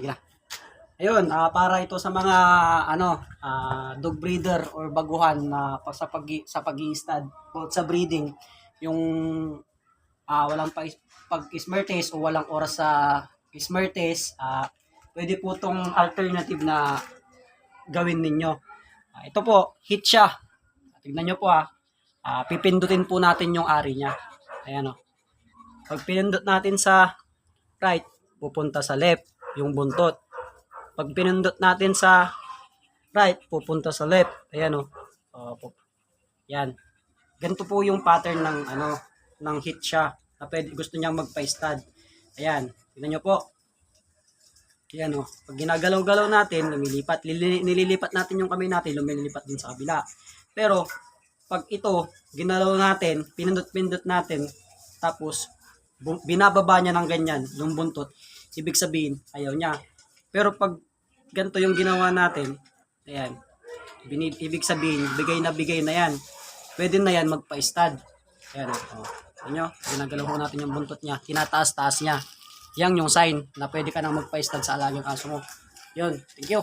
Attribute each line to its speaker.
Speaker 1: Sige na. Ayun, ah, para ito sa mga ano, ah, dog breeder or baguhan na pag sa pag sa pag-i-stud o sa breeding, yung ah, walang pag, pag-smartes o walang oras sa smartes, ah, pwede po tong alternative na gawin ninyo. Ah, ito po, hit siya. Tignan nyo po ah. Ah, pipindutin po natin yung ari niya. Ayan o. Pag pinindot natin sa right, pupunta sa left, yung buntot. Pag pinindot natin sa right, pupunta sa left. Ayan o. Oh, po. Yan. Ganito po yung pattern ng ano, ng hit siya. Na pwede, gusto niyang magpa-stud. Ayan. Tingnan nyo po. Ayan o. Pag ginagalaw-galaw natin, lumilipat. Lili- nililipat natin yung kamay natin, lumilipat din sa kabila. Pero, pag ito, ginalaw natin, pinindot-pindot natin, tapos, binababa niya ng ganyan, yung buntot, ibig sabihin, ayaw niya. Pero pag ganito yung ginawa natin, ayan, bini- ibig sabihin, bigay na bigay na yan. Pwede na yan magpa-stud. Ayan, o. Ayan nyo, ginagalaw ko natin yung buntot niya, tinataas-taas niya. Yan yung sign na pwede ka nang magpa-stud sa alagang aso mo. Yun, thank you.